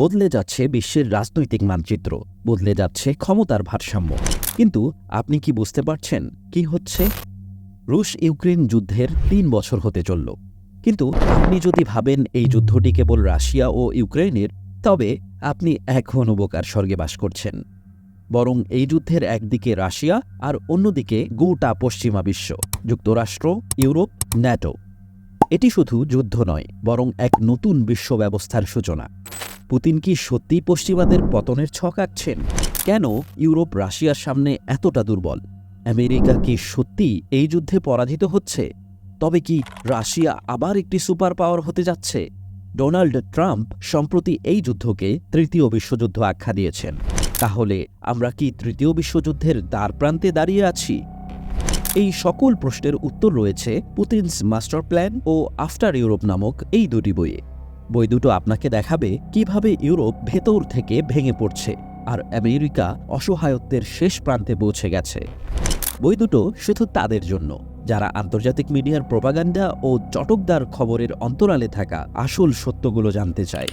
বদলে যাচ্ছে বিশ্বের রাজনৈতিক মানচিত্র, বদলে যাচ্ছে ক্ষমতার ভারসাম্য। কিন্তু আপনি কি বুঝতে পারছেন কি হচ্ছে? রুশ ইউক্রেন যুদ্ধের তিন বছর হতে চলল। কিন্তু আপনি যদি ভাবেন এই যুদ্ধটি কেবল রাশিয়া ও ইউক্রেনের, তবে আপনি এখনও বোকার স্বর্গে বাস করছেন। বরং এই যুদ্ধের একদিকে রাশিয়া আর অন্যদিকে গোটা পশ্চিমা বিশ্ব, যুক্তরাষ্ট্র, ইউরোপ, ন্যাটো। এটি শুধু যুদ্ধ নয়, বরং এক নতুন বিশ্ব ব্যবস্থার সূচনা। পুতিন কি সত্যি পশ্চিমাদের পতনের ছক আঁকছেন? কেন ইউরোপ রাশিয়ার সামনে এতটা দুর্বল? আমেরিকা কি সত্যি এই যুদ্ধে পরাজিত হচ্ছে? তবে কি রাশিয়া আবার একটি সুপার পাওয়ার হতে যাচ্ছে? ডোনাল্ড ট্রাম্প সম্প্রতি এই যুদ্ধকে তৃতীয় বিশ্বযুদ্ধ আখ্যা দিয়েছেন। তাহলে আমরা কি তৃতীয় বিশ্বযুদ্ধের দ্বার প্রান্তে দাঁড়িয়ে আছি? এই সকল প্রশ্নের উত্তর রয়েছে পুতিনস মাস্টার প্ল্যান ও আফটার ইউরোপ নামক এই দুটি বইয়ে। বই দুটো আপনাকে দেখাবে কীভাবে ইউরোপ ভেতর থেকে ভেঙে পড়ছে আর আমেরিকা অসহায়ত্বের শেষ প্রান্তে পৌঁছে গেছে। বই দুটো শুধু তাদের জন্য। যারা আন্তর্জাতিক মিডিয়ার প্রোপাগান্ডা ও চটকদার খবরের অন্তরালে থাকা আসল সত্যগুলো জানতে চায়।